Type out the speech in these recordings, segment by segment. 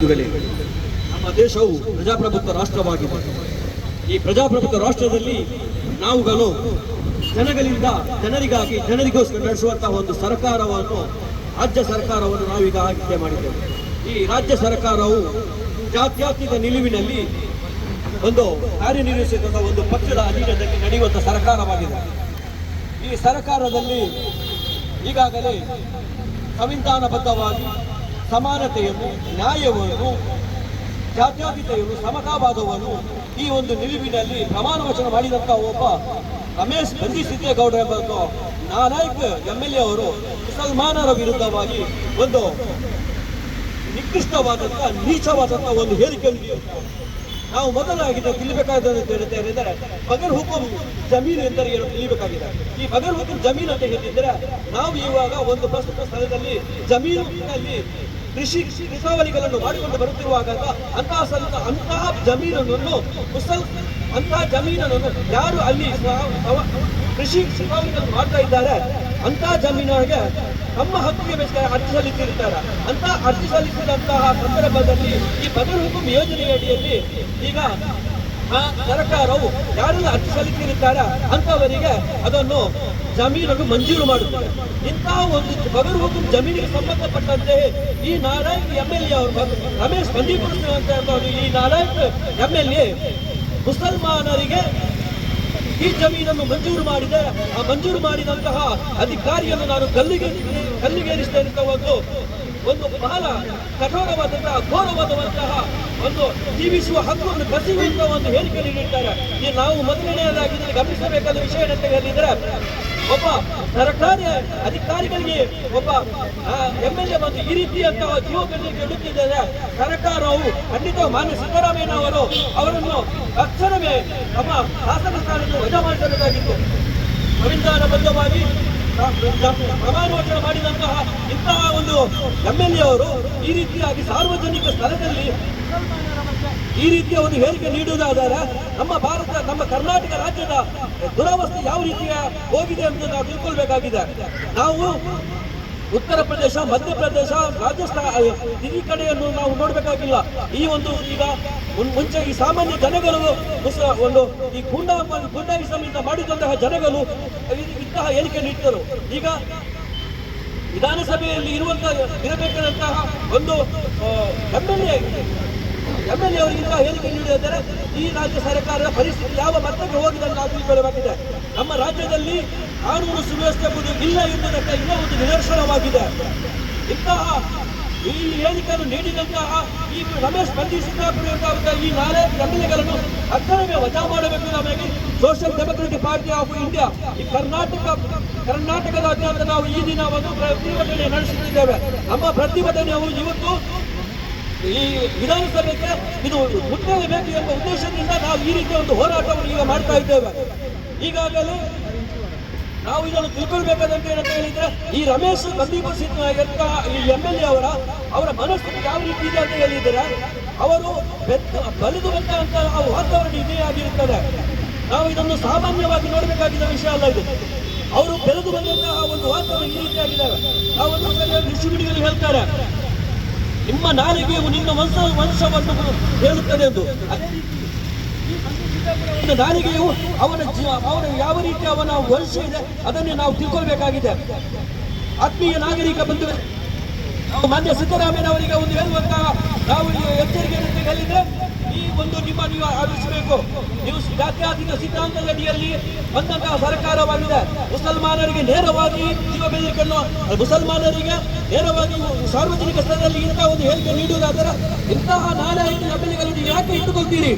ನಮ್ಮ ದೇಶವು ಪ್ರಜಾಪ್ರಭುತ್ವ ರಾಷ್ಟ್ರವಾಗಿದೆ. ಈ ಪ್ರಜಾಪ್ರಭುತ್ವ ರಾಷ್ಟ್ರದಲ್ಲಿ ನಾವುಗಳು ಜನಗಳಿಂದ ಜನರಿಗಾಗಿ ಜನರಿಗೋಸ್ಕರ ನಡೆಸುವಂತಹ ಒಂದು ಸರ್ಕಾರವನ್ನು, ರಾಜ್ಯ ಸರ್ಕಾರವನ್ನು ನಾವೀಗ ಆಯ್ಕೆ ಮಾಡಿದ್ದೇವೆ. ಈ ರಾಜ್ಯ ಸರ್ಕಾರವು ಜಾತ್ಯತೀತ ನಿಲುವಿನಲ್ಲಿ ಒಂದು ಕಾರ್ಯನಿರ್ವಹಿಸಿದಂತಹ ಒಂದು ಪಕ್ಷದ ಅಧೀನದಲ್ಲಿ ನಡೆಯುವಂತಹ ಸರ್ಕಾರವಾಗಿದೆ. ಈ ಸರ್ಕಾರದಲ್ಲಿ ಈಗಾಗಲೇ ಸಂವಿಧಾನಬದ್ಧವಾಗಿ ಸಮಾನತೆಯನ್ನು, ನ್ಯಾಯವನ್ನು ಜಾತ್ಯತೀತೆಯನ್ನು ಸಮತಾವಾದವನ್ನು ಈ ಒಂದು ನಿಲುವಿನಲ್ಲಿ ಪ್ರಮಾಣ ವಚನ ಮಾಡಿದಂತಹ ಒಬ್ಬ ರಮೇಶ್ ಬಂದಿಸಿದ್ದೇಗೌಡ ಎಂಬ ನಾಲಾಯಕ್ ಎಂ ಎಲ್ ಎ ಅವರು ಮುಸಲ್ಮಾನರ ವಿರುದ್ಧವಾಗಿ ಒಂದು ನಿಕೃಷ್ಟವಾದಂತಹ ನೀಚವಾದಂತಹ ಒಂದು ಹೇಳಿಕೆ. ನಾವು ಮೊದಲಾಗಿದೆ ಅಂದರೆ ಎಂದರೆ ಬಗರ್ ಹುಕುಂ ಜಮೀನು ಎಂದರೆ ಏನು ತಿಳಿಬೇಕಾಗಿದೆ ಈ ಬಗರ್ ಹುಕುಂ ಜಮೀನು ಅಂತ ಹೇಳಿದ್ರೆ ನಾವು ಇವಾಗ ಒಂದು ಪ್ರಸ್ತುತ ಸ್ಥಳದಲ್ಲಿ ಜಮೀನಿನಲ್ಲಿ ಕೃಷಿ ಕೃಷಾವಳಿಗಳನ್ನು ಮಾಡಿಕೊಂಡು ಬರುತ್ತಿರುವಾಗ ಅಂತಹ ಅಂತಹ ಜಮೀನನ್ನು ಮುಸಲ್ ಅಂತಹ ಜಮೀನನ್ನು ಯಾರು ಅಲ್ಲಿ ಕೃಷಿ ಕೃಷಾವಳಿಗಳನ್ನು ಮಾಡ್ತಾ ಇದ್ದಾರೆ ಅಂತಹ ಜಮೀನಿಗೆ ತಮ್ಮ ಹಕ್ಕಿಗೆ ಬೇಕಾದ ಅರ್ಜಿ ಸಲ್ಲಿಸಿರುತ್ತಾರೆ. ಅಂತ ಅರ್ಜಿ ಸಲ್ಲಿಸಿದಂತಹ ಸಂದರ್ಭದಲ್ಲಿ ಈ ಬದಲು ಹುಕುಂ ಯೋಜನೆಯಡಿಯಲ್ಲಿ ಈಗ ಆ ಸರ್ಕಾರವು ಯಾರೆಲ್ಲ ಅರ್ಜಿ ಸಲ್ಲಿಸಿರುತ್ತಾರೆ ಅಂತವರಿಗೆ ಅದನ್ನು ಜಮೀನನ್ನು ಮಂಜೂರು ಮಾಡುತ್ತಾರೆ ಇಂತಹ ಒಂದು ಬಗರು ಜಮೀನಿಗೆ ಸಂಬಂಧಪಟ್ಟಂತೆ ಈ ನಾರಾಯಣ್ ಎಂ ಎಲ್ ಎ ಅವರು ರಮೇಶ್ ಬಂದೀಪುರ ಅಂತ ಈ ನಾರಾಯಣ್ ಎಂ ಎಲ್ ಎ ಮುಸಲ್ಮಾನರಿಗೆ ಈ ಜಮೀನನ್ನು ಮಂಜೂರು ಮಾಡಿದೆ. ಆ ಮಂಜೂರು ಮಾಡಿದಂತಹ ಅಧಿಕಾರಿಯನ್ನು ನಾನು ಕಲ್ಲಿಗೆ ಕಲ್ಲಿಗೇರಿಸ್ತೇನೆ ಅಂತ ಒಂದು ಒಂದು ಬಹಳ ಕಠೋರವಾದಂತಹ ಘೋರವಾದಂತಹ ಒಂದು ಜೀವಿಸುವ ಹಕ್ಕನ್ನು ಕಸಿಯುವಂತಹ ಒಂದು ಹೇಳಿಕೆಯಲ್ಲಿ ನೀಡಿದ್ದಾರೆ ಈ ನಾವು ಮೊದಲನೆಯದಾಗಿ ಗಮನಿಸಬೇಕಾದ ವಿಷಯ ಏನಂತ ಹೇಳಿದ್ರೆ, ಒಬ್ಬ ಸರ್ಕಾರಿ ಅಧಿಕಾರಿಗಳಿಗೆ ಒಬ್ಬ ಎಂ ಎಲ್ ಎ ಬಂದು ಈ ರೀತಿಯಂತಹ ಜೀವಗಳಿಗೆ ಇಡುತ್ತಿದ್ದಾರೆ ಸರ್ಕಾರವು ಖಂಡಿತ ಮಾನ್ಯ ಸಿದ್ದರಾಮಯ್ಯ ಅವರು ಅವರನ್ನು ತಕ್ಷಣವೇ ತಮ್ಮ ಶಾಸನ ಸ್ಥಾನಕ್ಕೆ ವಜಾ ಮಾಡಿಸಬೇಕಾಗಿತ್ತು. ಸಂವಿಧಾನಬದ್ಧವಾಗಿ ಪ್ರಮಾಣ ವಚನ ಮಾಡಿದಂತಹ ಇಂತಹ ಒಂದು ಎಂ ಎಲ್ ಎ ಅವರು ಈ ರೀತಿಯಾಗಿ ಸಾರ್ವಜನಿಕ ಸ್ಥಳದಲ್ಲಿ ಈ ರೀತಿಯ ಒಂದು ಹೇಳಿಕೆ ನೀಡುವುದಾದರೆ ನಮ್ಮ ಭಾರತ, ನಮ್ಮ ಕರ್ನಾಟಕ ರಾಜ್ಯದ ದುರವಸ್ಥೆ ಯಾವ ರೀತಿಯ ಹೋಗಿದೆ ಅಂತ ನಾವು ತಿಳ್ಕೊಳ್ಬೇಕಾಗಿದೆ. ನಾವು ಉತ್ತರ ಪ್ರದೇಶ ಮಧ್ಯಪ್ರದೇಶ ರಾಜಸ್ಥಾನ ಈ ಕಡೆಯನ್ನು ನಾವು ನೋಡಬೇಕಾಗಿಲ್ಲ. ಈ ಒಂದು ಈಗ ಮುಂಚೆ ಈ ಸಾಮಾನ್ಯ ಜನಗಳು ಒಂದು ಈ ಗುಂಡ ಗುಂಡಾಯಿಸಮಿಂದ ಮಾಡಿದಂತಹ ಜನಗಳು ಇಂತಹ ಹೇಳಿಕೆ ನೀಡಿದರು ಈಗ ವಿಧಾನಸಭೆಯಲ್ಲಿ ಇರುವಂತಹ ಇರಬೇಕಾದಂತಹ ಒಂದು ಎ ಎಂ ಎಲ್ ಎ ಏನು ಹೇಳಿಕೆ ನೀಡಿದರೆ ಈ ರಾಜ್ಯ ಸರ್ಕಾರದ ಪರಿಸ್ಥಿತಿ ಯಾವ ಮಟ್ಟಕ್ಕೆ ಹೋಗಿದೆ ಅಂತ ನಾವು ತಿಳ್ಕೊಳ್ಳಬೇಕಾಗಿದೆ ನಮ್ಮ ರಾಜ್ಯದಲ್ಲಿ ಕಾನೂನು ಸುವ್ಯವಸ್ಥೆ ಎಂಬುದು ಇಲ್ಲ ಎಂಬುದಕ್ಕೆ ಇನ್ನೂ ಒಂದು ನಿದರ್ಶನವಾಗಿದೆ. ಇಂತಹ ಈ ಹೇಳಿಕೆಯನ್ನು ನೀಡಿದಂತಹ ಈ ರಮೇಶ್ ಬಂಧಿಸಿದ ಈ ನಾಳೆ ಎಂಎಲ್ಎಗಳನ್ನು ಅಕ್ರಮ ವಜಾ ಮಾಡಬೇಕು ನಮಗೆ social democratic party of India ಈ ಕರ್ನಾಟಕ ಅಧ್ಯಕ್ಷ ನಾವು ಈ ದಿನ ಒಂದು ಪ್ರತಿಭಟನೆ ನಡೆಸುತ್ತಿದ್ದೇವೆ. ನಮ್ಮ ಪ್ರತಿಭಟನೆಯು ಇವತ್ತು ಈ ವಿಧಾನಸಭೆಗೆ ಇದು ಮುಟ್ಟಲೇಬೇಕು ಎಂಬ ಉದ್ದೇಶದಿಂದ ನಾವು ಈ ರೀತಿಯ ಒಂದು ಹೋರಾಟವನ್ನು ಈಗ ಮಾಡ್ತಾ ಇದ್ದೇವೆ. ಈಗಾಗಲೇ ನಾವು ಇದನ್ನು ತಿಳ್ಕೊಳ್ಬೇಕಾದಂತ ಏನಂತ ಹೇಳಿದ್ರೆ, ಈ ರಮೇಶ್ ಬಂದೀಪುರ ಎಂತ ಈ ಎಂ ಎಲ್ ಎ ಅವರ ಅವರ ಮನಸ್ಥಿತಿ ಯಾವ ರೀತಿ ಇದೆ ಅಂತ ಹೇಳಿದರೆ, ಅವರು ಬೆತ್ತ- ಅಂತ ಆ ವಾತಾವರಣ ಇದೇ ಆಗಿರುತ್ತದೆ. ನಾವು ಇದನ್ನು ಸಾಮಾನ್ಯವಾಗಿ ನೋಡಬೇಕಾಗಿದ್ದ ವಿಷಯ ಅಲ್ಲ ಇದು. ಅವರು ಬೆಳೆದು ಬಂದಂತಹ ಒಂದು ವಾತಾವರಣ ಈ ರೀತಿಯಾಗಿದ್ದಾರೆ ನಾವು ಒಂದು ಸರಿಯಾಗಿ ಹೇಳ್ತಾರೆ. ನಿಮ್ಮ ನಾಲಿಗೆಯು ನಿನ್ನ ವಂಶ ವಂಶವನ್ನು ಹೇಳುತ್ತದೆ ಎಂದು. ನಾಲಿಗೆಯು ಅವನ ಜೀವ ಅವನ ಯಾವ ರೀತಿ ಅವನ ವಂಶ ಇದೆ ಅದನ್ನೇ ನಾವು ತಿಳ್ಕೊಳ್ಬೇಕಾಗಿದೆ. ಆತ್ಮೀಯ ನಾಗರಿಕ ಬಂಧು ನಾವು ಮಾನ್ಯ ಸಿದ್ದರಾಮಯ್ಯನವರಿಗೆ ಒಂದು ಹೇಳುವಂತಹ ನಾವು ಈ ಎಚ್ಚರಿಕೆ ಅಂತ ಹೇಳಿದ್ರೆ ಈ ಒಂದು ನಿಮ್ಮ ನೀವು ಆಲೋಚಿಸಬೇಕು ನೀವು ಜಾತ್ಯಾತೀತ ಸಿದ್ಧಾಂತದ ಅಡಿಯಲ್ಲಿ ಬಂದಂತಹ ಸರ್ಕಾರವಾಗಿದೆ. ಮುಸಲ್ಮಾನರಿಗೆ ನೇರವಾಗಿ ಜೀವ ಬೆದರಿಕೆಯನ್ನು, ಮುಸಲ್ಮಾನರಿಗೆ ನೇರವಾಗಿ ಸಾರ್ವಜನಿಕ ಸ್ಥಳದಲ್ಲಿ ಇಂತಹ ಒಂದು ಹೇಳಿಕೆ ನೀಡುವುದಾದರೆ ಇಂತಹ ಎಮ್ಮೆಲ್ಲೆಗಳನ್ನು ನೀವು ಯಾಕೆ ಇಟ್ಟುಕೊಳ್ತೀರಿ?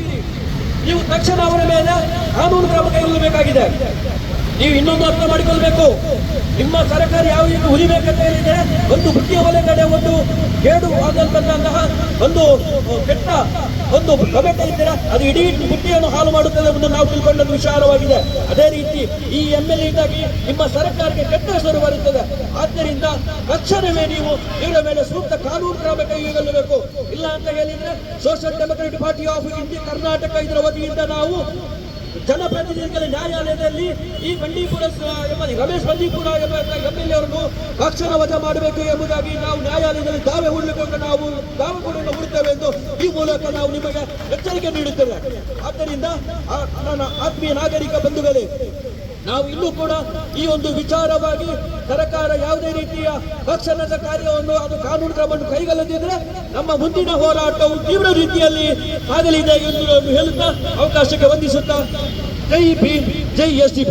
ನೀವು ತಕ್ಷಣ ಅವರ ಮೇಲೆ ಕಾನೂನು ಕ್ರಮ ಕೈಗೊಳ್ಳಬೇಕಾಗಿದೆ. ನೀವು ಇನ್ನೊಂದು ಅರ್ಥ ಮಾಡಿಕೊಳ್ಬೇಕು. ನಿಮ್ಮ ಸರ್ಕಾರ ಯಾವ ರೀತಿ ಉರಿಬೇಕಂತ ಹೇಳಿದ್ರೆ ಒಂದು ಬುದ್ಧಿಯ ಕಡೆ ಒಂದು ಕೇಡು ಆದಂತಹ ಒಂದು ಕೆಟ್ಟ ಒಂದು ಕಮೆಂಟ್ ಇದ್ದರೆ ಅದು ಇಡೀ ಬುಟ್ಟಿಯನ್ನು ಹಾಳು ಮಾಡುತ್ತದೆ ಎಂದು ನಾವು ತಿಳ್ಕೊಂಡದ್ದು ವಿಚಾರವಾಗಿದೆ ಅದೇ ರೀತಿ ಈ ಎಂ ಎಲ್ ಇಂದಾಗಿ ನಿಮ್ಮ ಸರ್ಕಾರಕ್ಕೆ ಕೆಟ್ಟ ಹೆಸರು ಬರುತ್ತದೆ. ಆದ್ದರಿಂದ ತಕ್ಷಣವೇ ನೀವು ಇವರ ಮೇಲೆ ಸೂಕ್ತ ಕಾನೂನು ಕ್ರಮ ಕೈಗೊಳ್ಳಬೇಕು. ಇಲ್ಲ ಅಂತ ಹೇಳಿದ್ರೆ social democratic party of India Karnataka ಇದರ ವತಿಯಿಂದ ನಾವು ಜನಪ್ರತಿನಿಧಿಗಳ ನ್ಯಾಯಾಲಯದಲ್ಲಿ ಈ ಬಂಡೀಪುರ ರಮೇಶ್ ಬಂಡೀಪುರ ಎಂಬ ಎಂ ಎಲ್ ಎ ಅವರನ್ನು ತಕ್ಷಣ ವಜಾ ಮಾಡಬೇಕು ಎಂಬುದಾಗಿ ನಾವು ನ್ಯಾಯಾಲಯದಲ್ಲಿ ದಾವೆ ಹೂಡಲಿಕ್ಕೆ ನಾವು ದಾವೆ ಕೂಡ ಹೂಡುತ್ತೇವೆ ಎಂದು ಈ ಮೂಲಕ ನಾವು ನಿಮಗೆ ಎಚ್ಚರಿಕೆ ನೀಡುತ್ತೇವೆ. ಆದ್ದರಿಂದ ನನ್ನ ಆತ್ಮೀಯ ನಾಗರಿಕ ಬಂಧುಗಳೇ ನಾವು ಇನ್ನೂ ಕೂಡ ಈ ಒಂದು ವಿಚಾರವಾಗಿ ಸರ್ಕಾರ ಯಾವುದೇ ರೀತಿಯ ಪಕ್ಷದ ಕಾರ್ಯವನ್ನು ಅದು ಕಾನೂನು ಕ್ರಮವನ್ನು ಕೈಗೊಳ್ಳದಿದ್ರೆ ನಮ್ಮ ಮುಂದಿನ ಹೋರಾಟವು ತೀವ್ರ ರೀತಿಯಲ್ಲಿ ಆಗಲಿದೆ ಎಂದು ಹೇಳುತ್ತಾ ಅವಕಾಶಕ್ಕೆ ವಂದಿಸುತ್ತಾ. ಜೈ ಭೀಮ್, ಜೈ ಎಸ್ ಡಿ